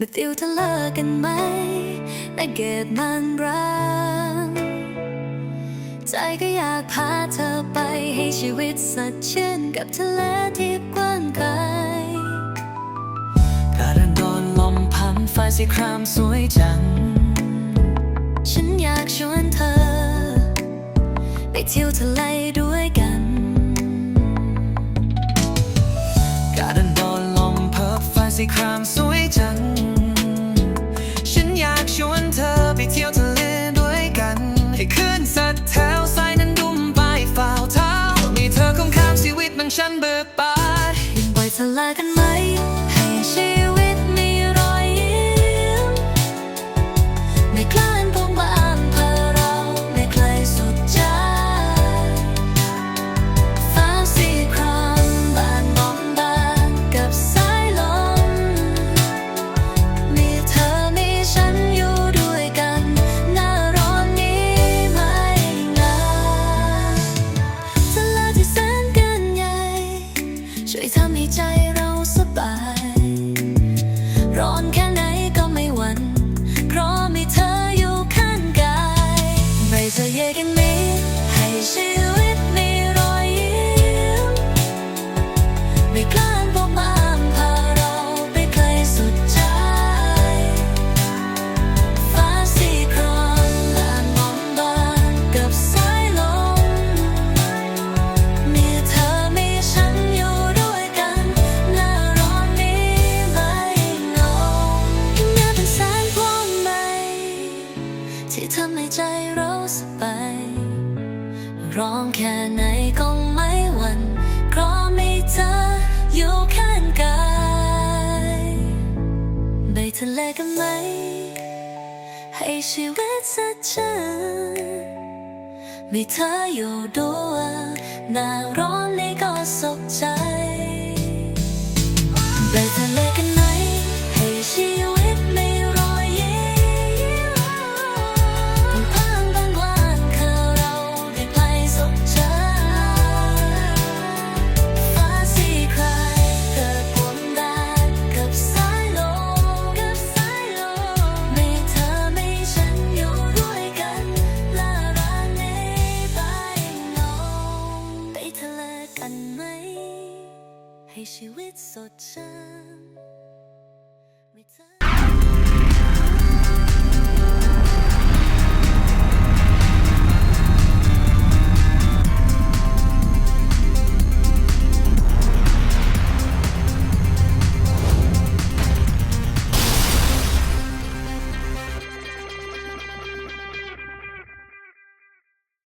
มาติวเธอเลิกกันไหมแต่เกตมันรักใจก็อยากพาเธอไปให้ชีวิตสัดชื่นกับทะเลที่กว้างไกลการันดอนลมพันฟ้าสีครามสวยจัง ฉันอยากชวนเธอ ไปเที่ยวทะเลด้วยกัน การันดอนลมเพิบฟ้าสีครามสวยจัง บานยังปล่อยเธอลากันไหมให้ชีวิต ช่ ร้องแค่ไหนก็ไม่หวั่นเพราะมีเธออยู่ข้างกายไปทะเลกันไหม ให้ชีวิตสัดชื่นมีเธออยู่ด้วยหน้าร้อนนี้ก็สุขใจ ให้ชีวิตสดชื่นมีเธอ